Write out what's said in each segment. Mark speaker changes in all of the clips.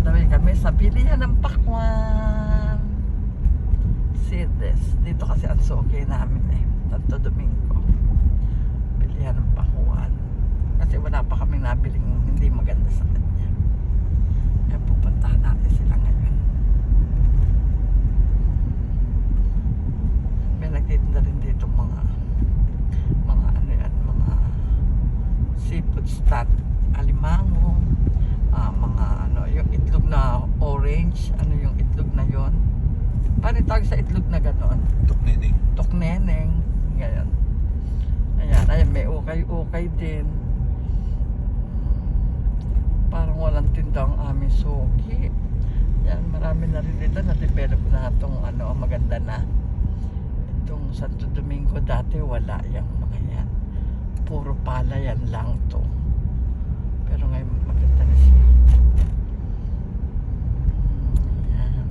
Speaker 1: dami kami sa pilihan ng pakwan. See this. Dito kasi ang suki namin eh. Tanto Domingo. Pilihan ng pakwan. Kasi wala pa kami nabiling hindi maganda sa kanya. Kaya pupuntahan natin sila ngayon. May nagtitinda rin dito mga mga ano yan, mga seafood stand. Alimango, uh, mga orange, ano yung itlog na yon Paano tawag sa itlog na ganon?
Speaker 2: Tuknining.
Speaker 1: Tokneneng, ngayon. Ayan, ayan, may ukay-ukay din. Parang walang tinda ang aming suki. Yan, marami na rin dito na-develop na itong ano, maganda na. Itong Santo Domingo dati wala yung mga yan. Puro palayan lang to. Pero ngayon maganda na siya. Ayan.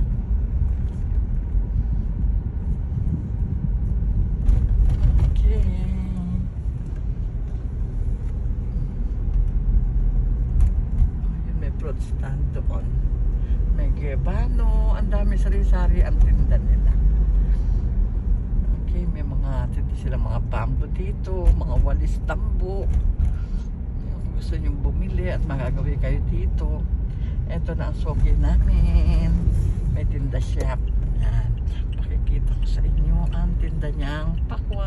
Speaker 1: Okay. Ayun, may fruit stand doon. May gebano. Ang dami sari-sari ang tinda nila. Okay, may mga tinda sila mga bamboo dito, mga walis tambo. Kung gusto nyo bumili at magagawin kayo dito. Ito na ang soki namin. May tinda shop. Yan. Pakikita ko sa inyo ang tinda niyang pakwa.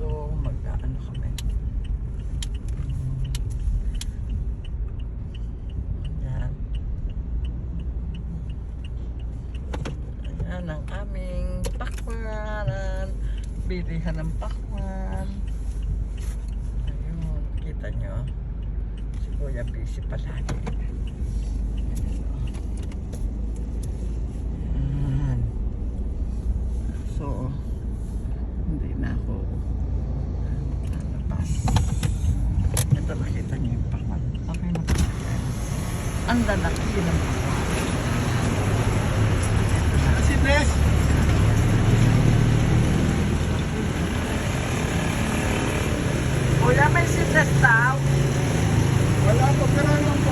Speaker 1: So, mag-ano kami. Yan. Ayan ang aming pakwaran. Bilihan ng pakwan. Ayun, kita nyo. Si Kuya busy palagi. Ayan. So, hindi na ako lalabas. Ito nakita niyo yung pakwan. Okay na ng pakwan. González. Hola, Mercedes Hola, ¿por qué no hay un